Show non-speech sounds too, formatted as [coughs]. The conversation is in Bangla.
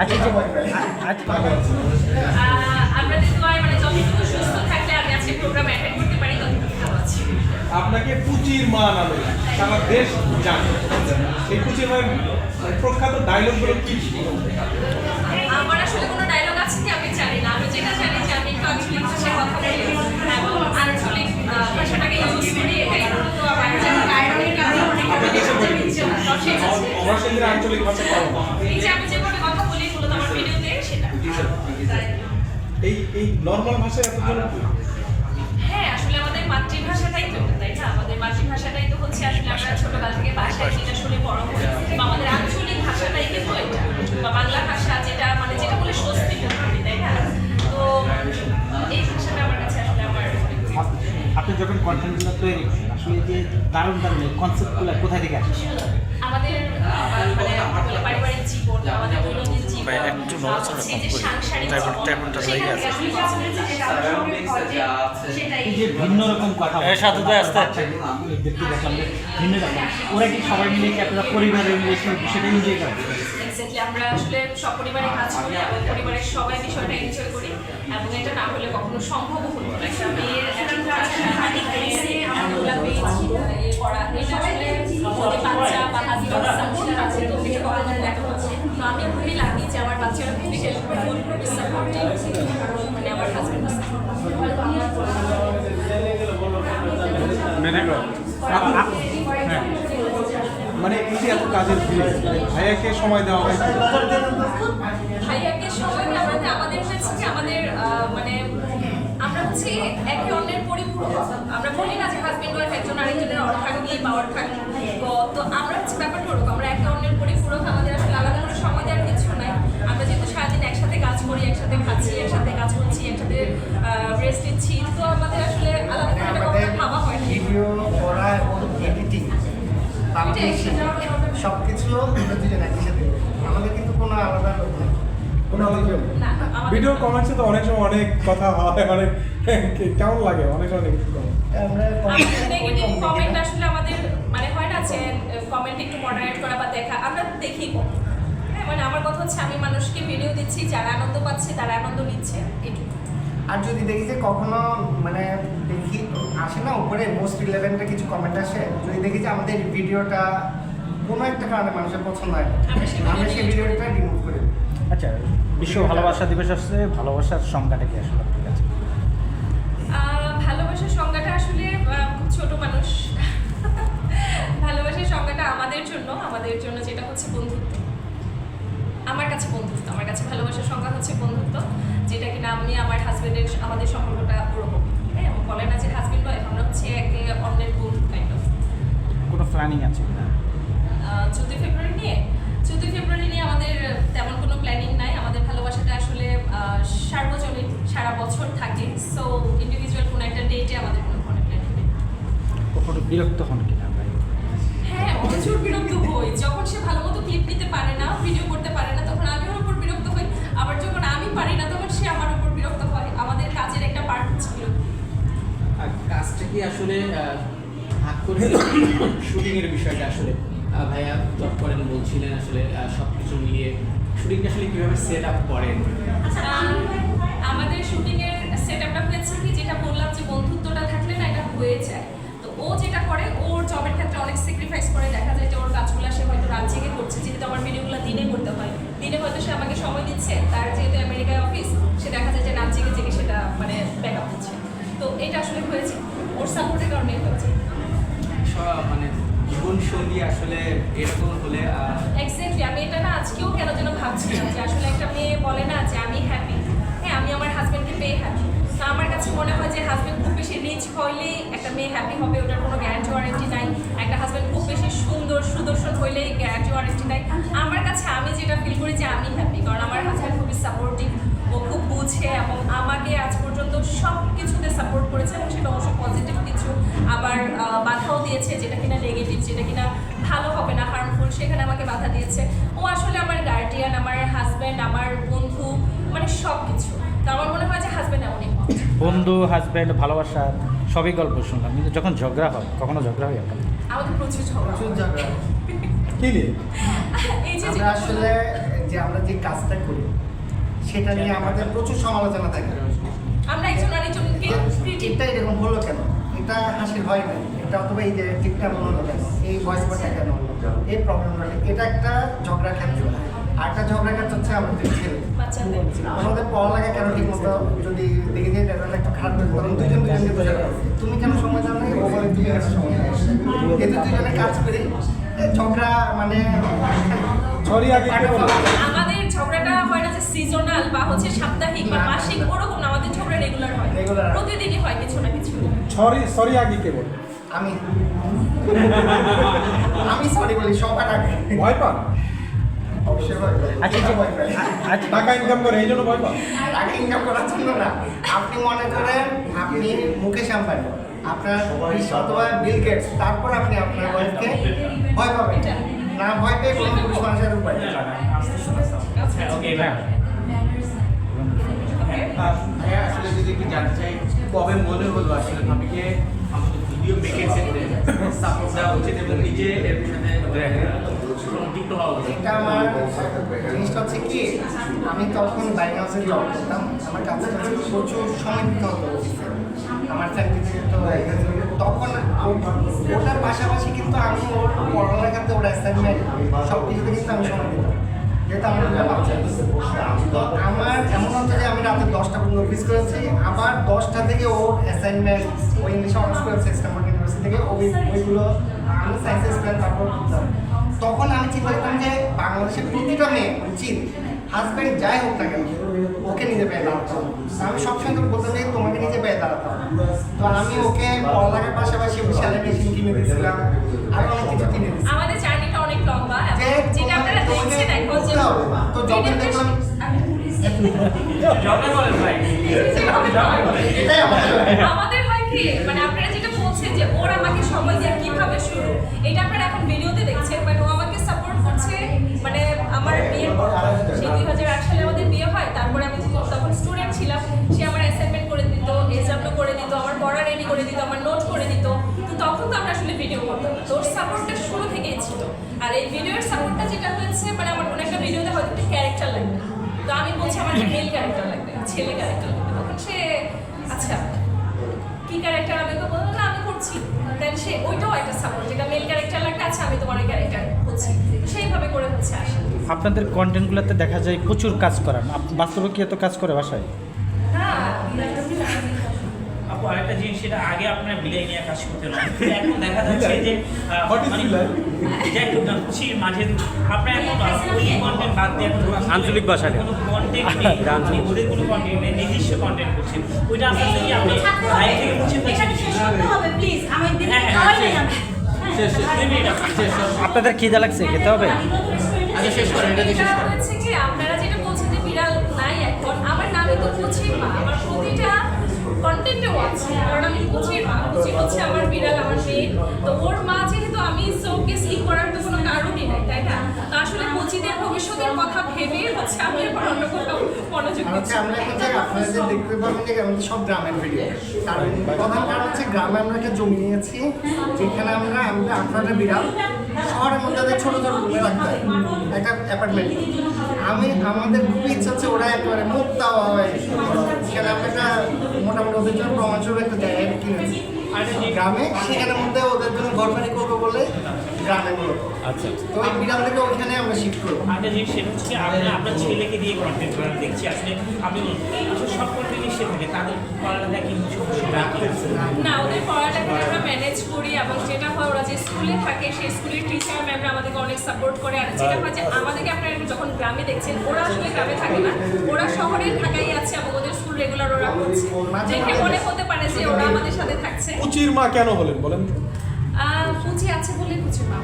আচ্ছা আচ্ছা আপনাদের দোয়ায় মানে যতটুকু সুস্থ থাকলে আমি আজকে প্রোগ্রাম অ্যাটেন্ড করতে পারি ততটুকু ভালো আছি। আপনাকে পুচির মা নামে সারা দেশ জানে। এই পুচির মায়ের প্রখ্যাত ডায়লগগুলো কি কি? আমার আসলে কোনো ডায়লগ আছে কি? আমি জানি না। আমি যেটা জানি যে আমি একটু আঞ্চলিক ভাষায় কথা বলি। এবং আঞ্চলিক ভাষাটাকে ইউজ করি এটাই মূলত আমার আয়রনের কারণে অনেক দর্শক আছে। অমরসিংহের আঞ্চলিক ভাষা পাবো এই যে আমি এই নর্মাল ভাষায় এত হ্যাঁ আসলে আমাদের মাতৃভাষাটাই তো তাই না? আমাদের মাতৃভাষাটাই তো হচ্ছে আসলে আমরা ছোটকাল থেকে বাসায় যেটা শুনে বড় হই। বা আমাদের আঞ্চলিক ভাষাটাই কিন্তু এটা বা বাংলা ভাষা যেটা মানে যেটা বলে স্বস্তি বোধ তাই না? তো এই ভাষাটা আমার কাছে আসলে আমার আপনি যখন কন্টেন্টগুলো তৈরি করেন আসলে যে দারুণ দারুণ কনসেপ্টগুলো কোথায় থেকে আসে আমাদের মানে পারিবারিক জীবন আমাদের দৈনন্দিন জীবন ভিন্ন রকম কথা দেখতে দেখলাম ভিন্ন রকম। ওরা কি সবাই মিলে কি আপনারা পরিবারের মিলে সেই বিষয়টা এনজয় করেন এক্স্যাক্টলি আমরা আসলে সপরিবারে কাজ করি এবং পরিবারের সবাই বিষয়টা এনজয় করি। এবং এটা না হলে কখনো সম্ভব হলো না। একটা মেয়ের একটা হানি ফেসে আমরা পেয়েছি এ করা এটা আসলে কাজের মানে ভাইয়াকে সময় দেওয়া হয় ভাইয়াকে সময় দেওয়াতে আমাদের হচ্ছে কি আমাদের মানে আমরা হচ্ছে একে অন্যের পরিপূরক। আমরা বলি না যে হাজবেন্ড ওয়াইফ একজন আরেকজনের অর্থাৎ নিয়ে পাওয়ার থাকে তো আমরা হচ্ছে ব্যাপারটা ওরকম আমরা একে অন্যের পরিপূরক আমাদের আসলে আলাদা করে সময় দেওয়ার কিছু নাই। আমরা যেহেতু সারাদিন একসাথে কাজ করি একসাথে খাচ্ছি একসাথে কাজ করছি একসাথে রেস্ট নিচ্ছি তো আমাদের আসলে আলাদা করে আমাদের ভাবা হয় ভিডিও করা এবং এডিটিং পাবলিশিং সব কিছু আমরা দুজন একই সাথে আমাদের কিন্তু কোনো আলাদা কোনো অভিযোগ ভিডিও কমেন্টসে তো অনেক সময় অনেক কথা হয় মানে [laughs] কেমন লাগে? অনেক নেগেটিভ কমেন্ট আমরা নেগেটিভ কমেন্ট আসলে আমাদের মানে হয় না যে কমেন্ট একটু মডারেট করা বা দেখা আমরা দেখি হ্যাঁ মানে আমার কথা হচ্ছে আমি মানুষকে ভিডিও দিচ্ছি যারা আনন্দ পাচ্ছে তারা আনন্দ নিচ্ছে এটুকু। আর যদি দেখি যে কখনো মানে দেখি আসে না উপরে মোস্ট রিলেভেন্টের কিছু কমেন্ট আসে যদি দেখি যে আমাদের ভিডিওটা কোনো একটা কারণে মানুষের পছন্দ হয় না, আমরা সেই ভিডিওটা রিমুভ করে আচ্ছা বিশ্ব ভালোবাসা দিবস আসছে ভালোবাসার সংজ্ঞাটা কি আসলে? ঠিক আছে। ভালোবাসার সংজ্ঞাটা আসলে খুব ছোট মানুষ। ভালোবাসার সংজ্ঞাটা আমাদের জন্য আমাদের জন্য যেটা হচ্ছে বন্ধুত্ব। আমার কাছে বন্ধুত্ব আমার কাছে ভালোবাসার সংজ্ঞা হচ্ছে বন্ধুত্ব যেটা কিনা আমি আমার হাজবেন্ডের আমাদের সম্পর্কটা ওরকম হ্যাঁ বলে না যে হাজবেন্ড ওয়াইফ আমরা হচ্ছে একে অন্যের বন্ধু কাইন্ড অফ কোনো প্ল্যানিং আছে কিনা? চোদ্দই ফেব্রুয়ারি নিয়ে। চোদ্দই ফেব্রুয়ারি নিয়ে আমাদের তেমন কোনো প্ল্যানিং নাই। আমাদের ভালোবাসাটা আসলে সার্বজনীন সারা বছর থাকে। সো ইন্ডিভিজুয়াল কোনো একটা ডেটে আমাদের কোনো ধরনের প্ল্যানিং নেই। কখনো বিরক্ত হন কিনা হ্যাঁ প্রচুর বিরক্ত হই। যখন সে ভালো মতো ক্লিপ নিতে পারে না ভিডিও করতে পারে না তখন আমি ওর উপর বিরক্ত হই। আবার যখন আমি পারি না তখন সে আমার উপর বিরক্ত হয়। আমাদের কাজের একটা পার্ট হচ্ছে বিরক্ত কাজটা কি আসলে ভাগ করে [coughs] শুটিং এর বিষয়টা আসলে? ভাইয়া জব করেন বলছিলেন আসলে সব কিছু মিলিয়ে। শুটিংটা আসলে কীভাবে সেট আপ করেন আম, আমাদের শুটিং এর সেটআপটা হয়েছে কি যেটা বললাম যে বন্ধুত্বটা থাকলে না এটা হয়ে যায়। তো ও যেটা করে ওর জবের ক্ষেত্রে অনেক স্যাক্রিফাইস করে। দেখা যায় যে ওর কাজগুলো সে হয়তো রাত জেগে করছে যেহেতু আমার ভিডিওগুলো দিনে করতে হয়। দিনে হয়তো সে আমাকে সময় দিচ্ছে তার যেহেতু আমেরিকায় অফিস সে দেখা যায় যে রাত জেগে জেগে সেটা মানে ব্যাকআপ দিচ্ছে তো এটা আসলে হয়েছে ওর সাপোর্টের কারণে হয়েছে। মানে জীবন আসলে এরকম হলে এক্স্যাক্টলি আমি এটা না আজকেও কেন যেন ভাবছিলাম যে আসলে একটা মেয়ে বলে না যে আমি হ্যাপি হ্যাঁ আমি আমার হাজব্যান্ডকে পেয়ে হ্যাপি তো আমার কাছে মনে হয় যে হাজব্যান্ড খুব বেশি রিচ হইলেই একটা মেয়ে হ্যাপি হবে, ওটার কোনো গ্যারান্টি ওয়ারেন্টি নাই। একটা হাজব্যান্ড খুব বেশি সুন্দর সুদর্শন হইলেই গ্যারান্টি ওয়ারেন্টি নাই। আমার কাছে আমি যেটা ফিল করি যে আমি হ্যাপি কারণ আমার হাজব্যান্ড খুবই সাপোর্টিভ ও খুব বুঝে এবং আমাকে আজ সব কিছুতে সাপোর্ট করেছে এবং সেটা অবশ্য পজিটিভ কিছু। আবার বাধাও দিয়েছে যেটা কিনা নেগেটিভ যেটা কিনা ভালো হবে না হার্মফুল সেখানে আমাকে বাধা দিয়েছে। ও আসলে আমার গার্ডিয়ান আমার হাজব্যান্ড আমার বন্ধু মানে সব কিছু তো আমার মনে হয় যে হাজব্যান্ড এমনই বন্ধু হাজব্যান্ড ভালোবাসা সবই গল্প শুনলাম। কিন্তু যখন ঝগড়া হয় কখনো ঝগড়া হয় আপনার আমাদের প্রচুর ঝগড়া প্রচুর ঝগড়া। কি [laughs] এই যে আমরা আসলে যে আমরা যে কাজটা করি সেটা নিয়ে আমাদের প্রচুর সমালোচনা থাকে। আমরা একজন আরেকজনকে এটা এরকম হলো কেন? এটা হাসির হয় না এটা অথবা এই যে টিপটা এমন হলো কেন এই ভয়েস বাটা কেন এই প্রবলেমটা এটা একটা ঝগড়া ক্ষেত্র আর একটা ঝগড়া ক্ষেত্র হচ্ছে আমাদের ছেলে। আমাদের পড়ালেখা কেন ঠিক মতো যদি দেখি যে রেজাল্ট একটু খারাপ করে তখন দুজন দুজনকে বোঝা তুমি কেন সময় দাও না ও বলে তুমি কেন সময় দাও না? দুজনে কাজ করি ঝগড়া মানে? আমাদের ঝগড়াটা হয় না যে সিজনাল বা হচ্ছে সাপ্তাহিক বা মাসিক ওরকম আমাদের ঝগড়া রেগুলার হয়। প্রতিদিনই হয় কিছু না কিছু। সরি সরি আগে কে বললেন? আমি। [laughs] আমি সরি বলি সবার আগে। ভয় পান? অবশ্যই ভয় পাই। আচ্ছা, আচ্ছা। আচ্ছা টাকা ইনকাম করে এই জন্য ভয় পান? টাকা ইনকাম করার জন্য না। আপনি মনে করেন আপনি মুকেশ আম্বানি আপনার অথবা বিল গেটস তারপর আপনি আপনার ওয়াইফকে ভয় পাবেন। না ভয় পেয়ে কোনো পুরুষ মানুষের উপায়। নেই। ভাইয়া আসলে যদি একটু জানতে চাই, কবে মনে হলো আসলে ভাবিকে আমাদের ভিডিও মেকের ক্ষেত্রে সাপোর্ট দেওয়া উচিত এবং নিজে এর সাথে এটা আমার জিনিসটা হচ্ছে কি, আমি তখন বাইক জব করতাম, আমার কাছে কাছে প্রচুর সময় আমার চাকরি তো তখন ওটার পাশাপাশি কিন্তু আমি ওর পড়ালেখাতে, ওর অ্যাসাইনমেন্ট সব কিছুতে কিন্তু আমি সময় দিতাম। যেহেতু আমার বাচ্চা আমার এমন রাতে দশটা পর্যন্ত অফিস করেছি আবার দশটা থেকে ও অ্যাসাইনমেন্ট ও ইংলিশে অনার্স করেছে স্ট্যাম্পার্ড ইউনিভার্সিটি থেকে ওই ওইগুলো আমি সায়েন্স স্টুডেন্ট তারপর করতাম। তখন আমি চিন্তা করতাম যে বাংলাদেশের প্রতিটা মেয়ে উচিত হাজব্যান্ড যাই হোক না কেন ওকে নিজে পেয়ে দাঁড়াতে হবে। আমি সবসময় তো বলতাম যে তোমাকে নিজে পেয়ে দাঁড়াতে হবে। তো আমি ওকে পড়ালেখার পাশাপাশি সেলাই মেশিন কিনে দিয়েছিলাম আর অনেক কিছু কিনে দিয়েছিলাম আমাদের জার্নিটা অনেক লম্বা যেটা আপনারা দেখছেন এখন তো যখন দেখলাম মানে ওর আমাকে সময় দেওয়া কীভাবে শুরু, এটা আপনারা এখন ভিডিওতে দেখছেন বাট ও আমাকে সাপোর্ট করছে মানে আমার সেই দুই হাজার আট সালে আমাদের বিয়ে হয়, তারপরে আমি তখন স্টুডেন্ট ছিলাম, সে আমার অ্যাসাইনমেন্ট করে দিত এক্সামটা করে দিত, আমার পড়া রেডি করে দিত, আমার নোট করে দিত। তো তখন তো আমরা আসলে ভিডিও করতাম। তো ওর সাপোর্টটা শুরু থেকেই ছিল। আর এই ভিডিওর সাপোর্টটা যেটা হয়েছে মানে আমার কোনো একটা ভিডিওতে হয়তো একটা ক্যারেক্টার লাগবে। বলছি আমার মেল ক্যারেক্টার লাগবে, ছেলে ক্যারেক্টার লাগবে। তখন সে আচ্ছা কি ক্যারেক্টার আমি তো বললাম না, আমি করছি। দেন সে ওইটাও একটা সাপোর্ট যেটা মেল ক্যারেক্টার লাগবে আচ্ছা আমি তোমার ওই ক্যারেক্টার করছি। সেইভাবে করে হচ্ছে আসে আপনাদের কন্টেন্টগুলোতে দেখা যায় প্রচুর কাজ করান। বাস্তবে কি এত কাজ করে বাসায়? আপু আরেকটা জিনিস সেটা আগে আপনার বিলাই নিয়ে কাজ করতে এখন দেখা যাচ্ছে যে মানে? যাই হোক না, খুশির মাঝে আপনার এখন ওই কন্টেন্ট বাদ দিয়ে এখন আঞ্চলিক ভাষায়। কোনো কন্টেন্ট নেই আপনি ওদের কোনো কন্টেন্ট নেই নিজস্ব কন্টেন্ট করছেন ওইটা আপনার কি আপনি লাইভ থেকে বুঝে হ্যাঁ, হ্যাঁ, আপনাদের খিদা লাগছে খেতে হবে আচ্ছা শেষ করেন এটা দিয়ে শেষ করেন আপনারা যেটা বলছেন যে বিড়াল নাই এখন আমার নামে তো মা তো ওর মা যেহেতু আমি ওকে স্কিপ করার তো কোনো কারণই নাই তাই না? তো আসলে কুচিদের ভবিষ্যতের কথা ভেবে হচ্ছে আমি এবার অন্য কোথাও মনোযোগ দিচ্ছি আমরা এখন যে আপনারা যে দেখতে পাবেন যে আমাদের সব গ্রামের ভিডিও কারণ প্রধান কারণ হচ্ছে গ্রামে আমরা একটা জমি নিয়েছি যেখানে আমরা আমরা আপনাদের বিড়াল শহরের মধ্যে ছোট ছোট রুমে রাখতে হয় একটা অ্যাপার্টমেন্ট আমি আমাদের খুব ইচ্ছা হচ্ছে ওরা একেবারে মুক্ত হয়। সেখানে আমরা একটা মোটামুটি ওদের জন্য প্রমাণস্বরূপ একটা জায়গায় কিনেছি। গ্রামে সেখানের মধ্যে ওদের জন্য ঘর করব বলে গ্রামে মূলত আচ্ছা। তো ওই বিড়াল থেকে ওইখানে আমরা শিফট করব। আরেকটা জিনিস সেটা হচ্ছে আপনি আপনার ছেলেকে দিয়ে কন্টেন্ট করেন দেখছি। আসলে আপনি আসলে সব কন্টেন্ট সে থাকে তাদের পড়ালেখা কি না ওদের পড়ালেখা আমরা ম্যানেজ করি এবং যেটা হয় ওরা যে স্কুলে থাকে সেই স্কুলের টিচার ম্যামরা আমাদেরকে অনেক সাপোর্ট করে। আর যেটা হয় যে আমাদেরকে আপনারা যখন গ্রামে দেখছেন ওরা আসলে গ্রামে থাকে না। ওরা শহরে ঢাকাই আছে এবং ওদের স্কুল রেগুলার ওরা করছে। দেখে মনে হতে পারে যে ওরা আমাদের সাথে থাকছে। কুচির মা কেন বলেন বলেন? আহ, পুঁজি আছে বলে কুচির না